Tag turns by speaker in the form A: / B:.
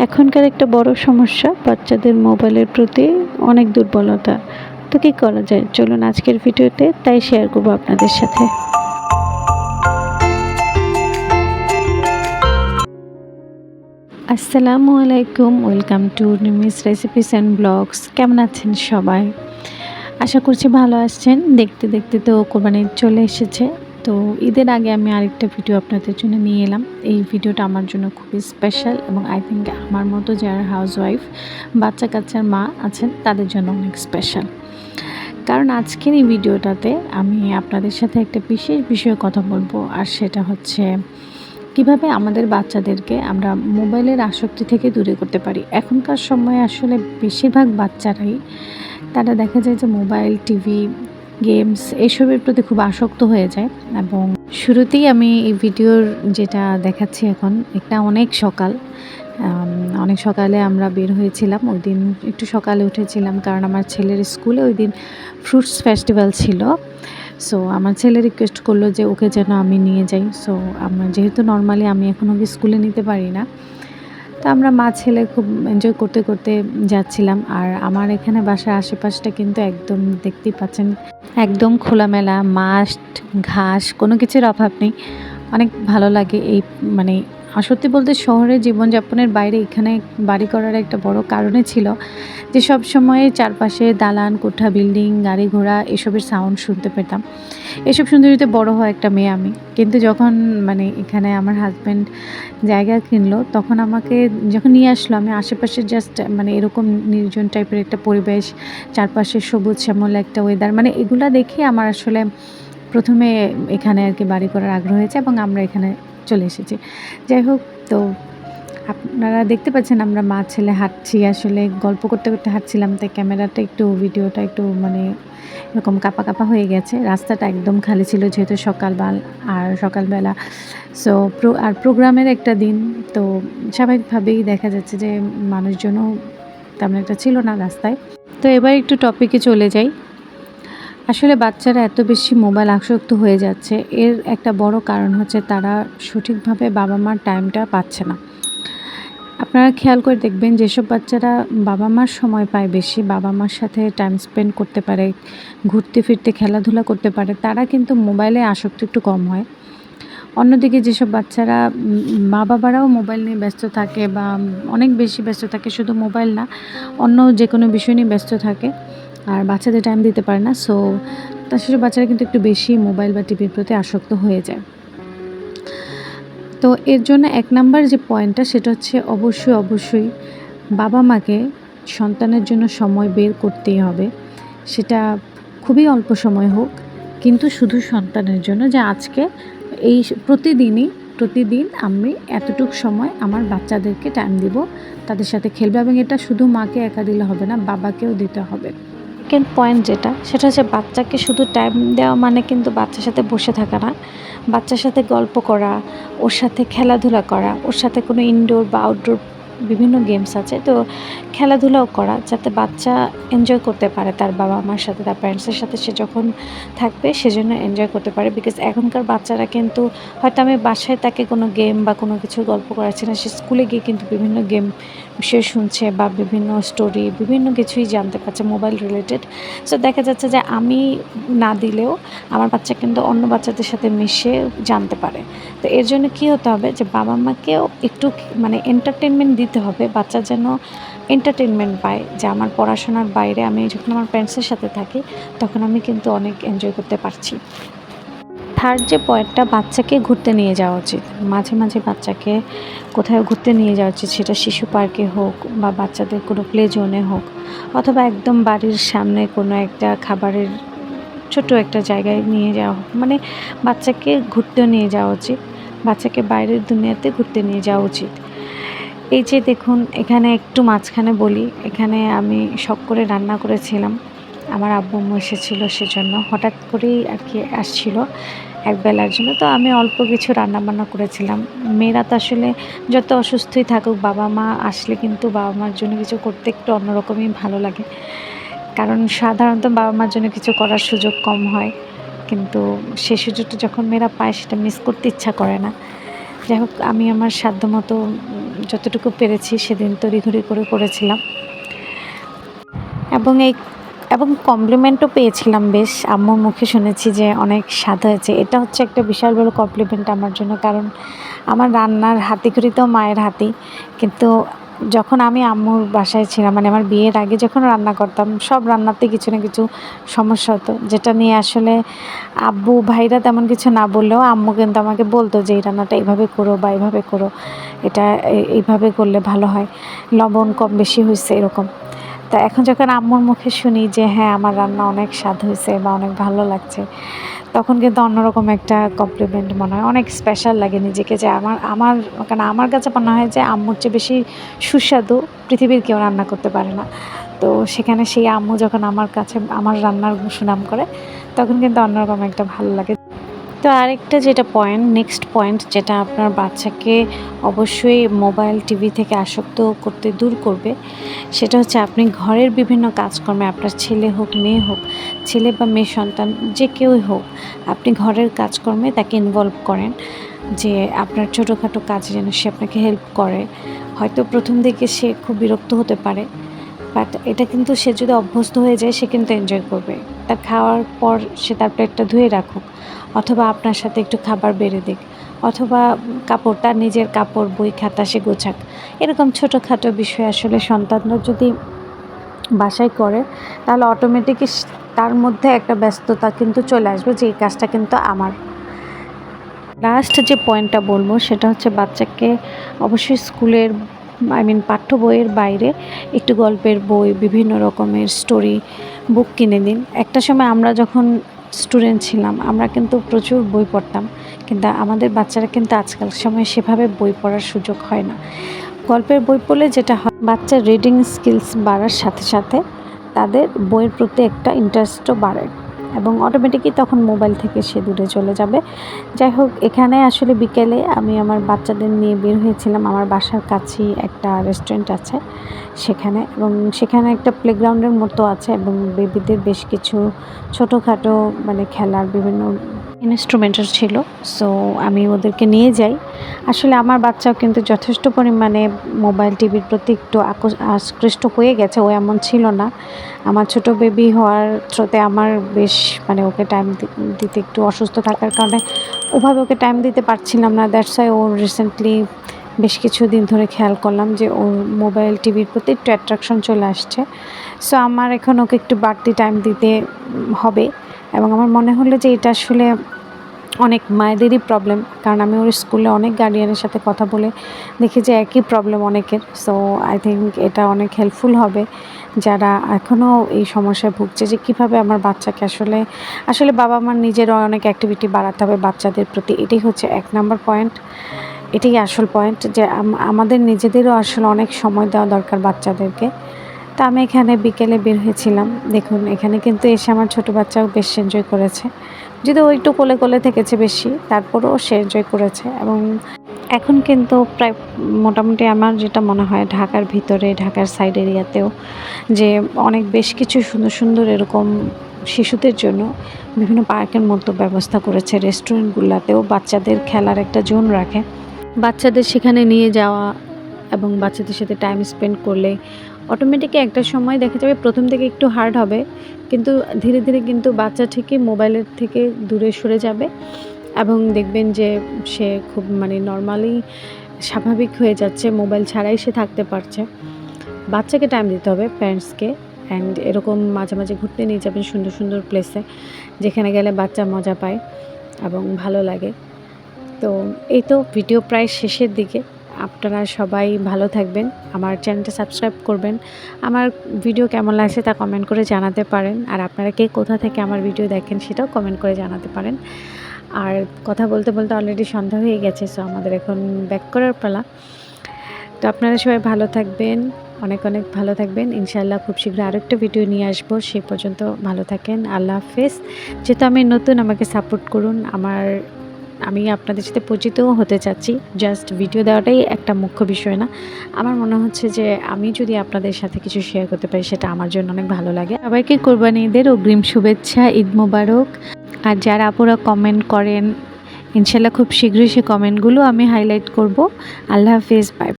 A: এখনকার একটা বড় সমস্যা বাচ্চাদের মোবাইলের প্রতি অনেক দুর্বলতা। তো কী করা যায়? চলুন আজকের ভিডিওতে তাই শেয়ার করব আপনাদের সাথে। আসসালামু আলাইকুম, welcome to Nimis recipes and blogs. কেমন আছেন সবাই? আশা করছি ভালো আসছেন দেখতে দেখতে তো কোরবানি চলে এসেছে। তো ঈদের আগে আমি আরেকটা ভিডিও আপনাদের জন্য নিয়ে এলাম। এই ভিডিওটা আমার জন্য খুবই স্পেশাল এবং আই থিঙ্ক আমার মতো যারা হাউস ওয়াইফ বাচ্চা কাচ্চার মা আছেন, তাদের জন্য অনেক স্পেশাল কারণ আজকের এই ভিডিওটাতে আমি আপনাদের সাথে একটা বিশেষ বিষয়ে কথা বলব, আর সেটা হচ্ছে কীভাবে আমাদের বাচ্চাদেরকে আমরা মোবাইলের আসক্তি থেকে দূরে করতে পারি। এখনকার সময়ে আসলে বেশিরভাগ বাচ্চারাই, তারা দেখা যায় যে মোবাইল, টিভি গেমস এসবের প্রতি খুব আসক্ত হয়ে যায়। এবং শুরুতেই আমি এই ভিডিওর যেটা দেখাচ্ছি এখন, একটা অনেক সকাল। অনেক সকালে আমরা বের হয়েছিলাম। ওই দিন একটু সকালে উঠেছিলাম কারণ আমার ছেলের স্কুলে ওই দিন ফ্রুটস ফেস্টিভ্যাল ছিল। সো আমার ছেলে রিকোয়েস্ট করল যে ওকে যেন আমি নিয়ে যাই। সো আমার যেহেতু নর্মালি আমি এখন ওকে স্কুলে নিতে পারি না তো আমরা মা ছেলে খুব এনজয় করতে করতে যাচ্ছিলাম। আর আমার এখানে বাসার আশেপাশটা কিন্তু একদম দেখতেই পাচ্ছেন, একদম খোলামেলা মাস্ট ঘাস, কোনো কিছুর অভাব নেই। অনেক ভালো লাগে এই মানে আর সত্যি বলতে শহরের জীবনযাপনের বাইরে এখানে বাড়ি করার একটা বড় কারণে ছিল যে সব সময় চারপাশে দালান, কোঠা, বিল্ডিং, গাড়ি ঘোড়া এসবের সাউন্ড শুনতে পেতাম। এসব শুনতে শুনতে বড় হয় একটা মেয়ে আমি। কিন্তু যখন মানে এখানে আমার হাজব্যান্ড জায়গা কিনলো, তখন আমাকে যখন নিয়ে আসলো, আমি আশেপাশে জাস্ট মানে এরকম নির্জন টাইপের একটা পরিবেশ, চারপাশে সবুজ শ্যামল একটা ওয়েদার মানে এগুলা দেখে আমার আসলে প্রথমে এখানে আর কি বাড়ি করার আগ্রহ হয়েছে এবং আমরা এখানে চলে এসেছি। যাই হোক, তো আপনারা দেখতে পাচ্ছেন আমরা মা, ছেলে হাঁটছি। আসলে গল্প করতে করতে হাঁটছিলাম, তাই ক্যামেরাটা একটু, ভিডিওটা একটু মানে এরকম কাপা কাপা হয়ে গেছে। রাস্তাটা একদম খালি ছিল, যেহেতু সকালবেলা আর সকালবেলা। সো আর প্রোগ্রামের একটা দিন। তো স্বাভাবিকভাবেই দেখা যাচ্ছে যে মানুষজনও তেমন একটা ছিল না রাস্তায়। তো এবার একটু টপিকে চলে যাই। আসলে বাচ্চারা এত বেশি মোবাইল আসক্ত হয়ে যাচ্ছে। এর একটা বড় কারণ হচ্ছে তারা সঠিকভাবে বাবা মার টাইমটা পাচ্ছে না। আপনারা খেয়াল করে দেখবেন, যেসব বাচ্চারা বাবা মার সময় পায় বেশি বাবা মার সাথে টাইম স্পেন্ড করতে পারে, ঘুরতে ফিরতে, খেলাধুলা করতে পারে, তারা কিন্তু মোবাইলে আসক্তি একটু কম হয়। অন্যদিকে যেসব বাচ্চারা মা বাবারাও মোবাইল নিয়ে ব্যস্ত থাকে বা অনেক বেশি ব্যস্ত থাকে, শুধু মোবাইল না, অন্য যে কোনো বিষয় নিয়ে ব্যস্ত থাকে আর বাচ্চাদের টাইম দিতে পারে না সো তা সেসব বাচ্চারা কিন্তু একটু বেশি মোবাইল বা টিভির প্রতি আসক্ত হয়ে যায়। তো এর জন্য এক নাম্বার যে পয়েন্টটা সেটা হচ্ছে অবশ্যই অবশ্যই বাবা মাকে সন্তানের জন্য সময় বের করতেই হবে। সেটা খুবই অল্প সময় হোক, কিন্তু শুধু সন্তানের জন্য যে আজকে এই প্রতিদিনই, প্রতিদিন আমি এতটুকু সময় আমার বাচ্চাদেরকে টাইম দিব, তাদের সাথে খেলবে এবং এটা শুধু মাকে একা দিলে হবে না, বাবাকেও দিতে হবে। সেকেন্ড পয়েন্ট যেটা, সেটা হচ্ছে বাচ্চাকে শুধু টাইম দেওয়া মানে কিন্তু বাচ্চার সাথে বসে থাকা না। বাচ্চার সাথে গল্প করা, ওর সাথে খেলাধুলা করা, ওর সাথে কোনো ইনডোর বা আউটডোর বিভিন্ন গেমস আছে। তো খেলাধুলাও করা যাতে বাচ্চা এনজয় করতে পারে তার বাবা মার সাথে, তার প্যারেন্টসের সাথে সে যখন থাকবে সেজন্য এনজয় করতে পারে। বিকজ এখনকার বাচ্চারা কিন্তু, হয়তো আমি বাসায় তাকে কোনো গেম বা কোনো কিছু গল্প করাচ্ছি না, সে স্কুলে গিয়ে কিন্তু বিভিন্ন গেম বিষয় শুনছে বা বিভিন্ন স্টোরি বিভিন্ন কিছুই জানতে পারছে মোবাইল রিলেটেড সো দেখা যাচ্ছে যে আমি না দিলেও আমার বাচ্চা কিন্তু অন্য বাচ্চাদের সাথে মিশে জানতে পারে। তো এর জন্য কী হতে হবে যে বাবা মাকেও একটু মানে এন্টারটেনমেন্ট দিতে হবে, বাচ্চা যেন এন্টারটেনমেন্ট পায়। যে আমার পড়াশোনার বাইরে আমি যখন আমার প্যারেন্টসের সাথে থাকি, তখন আমি কিন্তু অনেক এনজয় করতে পারছি। থার্ড যে পয়েন্টটা বাচ্চাকে ঘুরতে নিয়ে যাওয়া উচিত। মাঝে মাঝে বাচ্চাকে কোথাও ঘুরতে নিয়ে যাওয়া উচিত, সেটা শিশু পার্কে হোক বা বাচ্চাদের কোনো প্লে জোনে হোক অথবা একদম বাড়ির সামনে কোনো একটা খাবারের ছোট একটা জায়গায় নিয়ে যাওয়া হোক। মানে বাচ্চাকে ঘুরতেও নিয়ে যাওয়া উচিত, বাচ্চাকে বাইরের দুনিয়াতে ঘুরতে নিয়ে যাওয়া উচিত। এই যে দেখুন, এখানে একটু মাঝখানে বলি, এখানে আমি শখ করে রান্না করেছিলাম। আমার আব্বু এসেছিল সেজন্য হঠাৎ করেই আর কি আসছিল। এক বেলার জন্য। তো আমি অল্প কিছু রান্না বান্না করেছিলাম। মেয়েরা তো আসলে যত অসুস্থই থাকুক, বাবা মা আসলে কিন্তু বাবা মার জন্য কিছু করতে একটু অন্যরকমই ভালো লাগে। কারণ সাধারণত বাবা মার জন্য কিছু করার সুযোগ কম হয়। কিন্তু সেই সুযোগটা যখন মেয়েরা পায়, সেটা মিস করতে ইচ্ছা করে না। যাই হোক, আমি আমার সাধ্যমতো যতটুকু পেরেছি, সেদিন তড়িঘড়ি করে করেছিলাম। এবং এই এবং কমপ্লিমেন্টও পেয়েছিলাম বেশ। আম্মুর মুখে শুনেছি যে অনেক স্বাদ হয়েছে। এটা হচ্ছে একটা বিশাল বড় কমপ্লিমেন্ট আমার জন্য, কারণ আমার রান্নার হাতিখড়ি তো মায়ের হাতি। কিন্তু যখন আমি আম্মুর বাসায় ছিলাম মানে আমার বিয়ের আগে যখন রান্না করতাম, সব রান্নাতে কিছু না কিছু সমস্যা হতো। যেটা নিয়ে আসলে আব্বু ভাইরা তেমন কিছু না বললেও আম্মু কিন্তু আমাকে বলতো যে, এই রান্নাটা এইভাবে করো বা এইভাবে করো। এটা এইভাবে করলে ভালো হয়। লবণ কম বেশি হয়েছে এরকম। তা এখন যখন আম্মুর মুখে শুনি যে হ্যাঁ আমার রান্না অনেক স্বাদ হয়েছে বা অনেক ভালো লাগছে, তখন কিন্তু অন্যরকম একটা কমপ্লিমেন্ট মনে হয়। অনেক স্পেশাল লাগে নিজেকে যে, আমার আমার কারণ আমার কাছে মনে হয় যে, আম্মুর চেয়ে বেশি সুস্বাদু পৃথিবীর কেউ রান্না করতে পারে না। তো সেখানে সেই আম্মু যখন আমার কাছে, আমার রান্নার সুনাম করে, তখন কিন্তু অন্যরকম একটা ভালো লাগে। তো আরেকটা যেটা পয়েন্ট নেক্সট পয়েন্ট যেটা আপনার বাচ্চাকে অবশ্যই মোবাইল টিভি থেকে আসক্ত করতে দূর করবে, সেটা হচ্ছে আপনি ঘরের বিভিন্ন কাজকর্মে, আপনার ছেলে হোক, মেয়ে হোক, ছেলে বা মেয়ে সন্তান, যে কেউই হোক, আপনি ঘরের কাজকর্মে তাকে ইনভলভ করেন, যে আপনার ছোটোখাটো কাজে যেন সে আপনাকে হেল্প করে। হয়তো প্রথম দিকে সে খুব বিরক্ত হতে পারে বাট এটা কিন্তু সে যদি অভ্যস্ত হয়ে যায়, সে কিন্তু এনজয় করবে। তার খাওয়ার পর সে তার প্লেটটা ধুয়ে রাখুক, অথবা আপনার সাথে একটু খাবার বেড়ে দিক, অথবা কাপড়, তার নিজের কাপড়, বই, খাতা সে গোছাক। এরকম ছোটোখাটো বিষয় আসলে সন্তানরা যদি বাসায় করে, তাহলে অটোমেটিকই তার মধ্যে একটা ব্যস্ততা কিন্তু চলে আসবে যে এই কাজটা কিন্তু আমার। লাস্ট যে পয়েন্টটা বলব, সেটা হচ্ছে বাচ্চাকে অবশ্যই স্কুলের আই মিন পাঠ্য বইয়ের বাইরে একটু গল্পের বই, বিভিন্ন রকমের স্টোরি বুক কিনে দিন একটা সময় আমরা যখন স্টুডেন্ট ছিলাম, আমরা কিন্তু প্রচুর বই পড়তাম। কিন্তু আমাদের বাচ্চারা কিন্তু আজকাল সময় সেভাবে বই পড়ার সুযোগ হয় না। গল্পের বই পড়লে যেটা হয়, বাচ্চার রিডিং স্কিলস বাড়ার সাথে সাথে তাদের বইয়ের প্রতি একটা ইন্টারেস্টও বাড়ে। এবং অটোমেটিকই তখন মোবাইল থেকে সে দূরে চলে যাবে। যাই হোক এখানে আসলে বিকেলে আমি আমার বাচ্চাদের নিয়ে বের হয়েছিলাম। আমার বাসার কাছেই একটা রেস্টুরেন্ট আছে সেখানে এবং সেখানে একটা প্লেগ্রাউন্ডের মতো আছে এবং বেবিদের বেশ কিছু ছোটোখাটো মানে খেলার বিভিন্ন ইনস্ট্রুমেন্টস ছিল সো আমি ওদেরকে নিয়ে যাই। আসলে আমার বাচ্চাও কিন্তু যথেষ্ট পরিমাণে মোবাইল টিভির প্রতি একটু আকৃষ্ট হয়ে গেছে, ও এমন ছিল না। আমার ছোট বেবি হওয়ার থ্রোতে আমার বেশ মানে ওকে টাইম দিতে একটু অসুস্থ থাকার কারণে ওভাবে ওকে টাইম দিতে পারছিলাম না দ্যাটস ওয়াই ও রিসেন্টলি বেশ কিছুদিন ধরে খেয়াল করলাম যে ওর মোবাইল টিভির প্রতি একটু অ্যাট্রাকশন চলে আসছে। সো আমার এখন ওকে একটু বাড়তি টাইম দিতে হবে। এবং আমার মনে হলো যে এটা আসলে অনেক মায়েদেরই প্রবলেম কারণ আমি ওর স্কুলে অনেক গার্ডিয়ানের সাথে কথা বলে দেখি যে একই প্রবলেম অনেকের। সো আই থিঙ্ক এটা অনেক হেল্পফুল হবে যারা এখনও এই সমস্যায় ভুগছে যে কীভাবে আমার বাচ্চাকে আসলে আসলে বাবা মার নিজেরও অনেক অ্যাক্টিভিটি বাড়াতে হবে বাচ্চাদের প্রতি। এটাই হচ্ছে এক নাম্বার পয়েন্ট এটাই আসল পয়েন্ট যে আমাদের নিজেদেরও আসলে অনেক সময় দেওয়া দরকার বাচ্চাদেরকে। তা আমি এখানে বিকেলে বের হয়েছিলাম। দেখুন, এখানে কিন্তু এসে আমার ছোটো বাচ্চাও বেশ এনজয় করেছে। যদি ও একটু কোলে কোলে থেকেছে বেশি, তারপরেও সে এনজয় করেছে এবং এখন কিন্তু প্রায় মোটামুটি আমার যেটা মনে হয় ঢাকার ভিতরে, ঢাকার সাইড এরিয়াতেও যে অনেক বেশ কিছু সুন্দর সুন্দর এরকম শিশুদের জন্য বিভিন্ন পার্কের মতো ব্যবস্থা করেছে। রেস্টুরেন্টগুলোতেও বাচ্চাদের খেলার একটা জোন রাখে। বাচ্চাদের সেখানে নিয়ে যাওয়া এবং বাচ্চাদের সাথে টাইম স্পেন্ড করলে অটোমেটিকই একটা সময় দেখা যাবে প্রথম থেকে একটু হার্ড হবে, কিন্তু ধীরে ধীরে কিন্তু বাচ্চা ঠিকই মোবাইলের থেকে দূরে সরে যাবে এবং দেখবেন যে সে খুব মানে নর্মালি স্বাভাবিক হয়ে যাচ্ছে, মোবাইল ছাড়াই সে থাকতে পারছে। বাচ্চাকে টাইম দিতে হবে প্যারেন্টসকে অ্যান্ড এরকম মাঝে মাঝে ঘুরতে নিয়ে যাবেন সুন্দর সুন্দর প্লেসে যেখানে গেলে বাচ্চা মজা পায় এবং ভালো লাগে। তো এই তো ভিডিও প্রায় শেষের দিকে। আপনারা সবাই ভালো থাকবেন। আমার চ্যানেলটা সাবস্ক্রাইব করবেন। আমার ভিডিও কেমন লাগছে তা কমেন্ট করে জানাতে পারেন। আর আপনারা কে কোথা থেকে আমার ভিডিও দেখেন সেটাও কমেন্ট করে জানাতে পারেন। আর কথা বলতে বলতে অলরেডি সন্ধ্যা হয়ে গেছে সো আমাদের এখন ব্যাক করার পালা। তো আপনারা সবাই ভালো থাকবেন, অনেক অনেক ভালো থাকবেন। ইনশাআল্লাহ খুব শীঘ্র আরেকটা ভিডিও নিয়ে আসব। সে পর্যন্ত ভালো থাকেন। আল্লাহ হাফেজ। যেহেতু আমি নতুন, আমাকে সাপোর্ট করুন। আমার আমি আপনাদের সাথে পরিচিতও হতে চাচ্ছি। জাস্ট ভিডিও দেওয়াটাই একটা মুখ্য বিষয় না। আমার মনে হচ্ছে যে আমি যদি আপনাদের সাথে কিছু শেয়ার করতে পারি, সেটা আমার জন্য অনেক ভালো লাগে। সবাইকে কোরবানি ঈদের অগ্রিম শুভেচ্ছা, ঈদ মোবারক। আর যারা আপুরা কমেন্ট করেন, ইনশাল্লাহ খুব শীঘ্রই সে কমেন্টগুলো আমি হাইলাইট করব। আল্লাহ হাফিজ বাই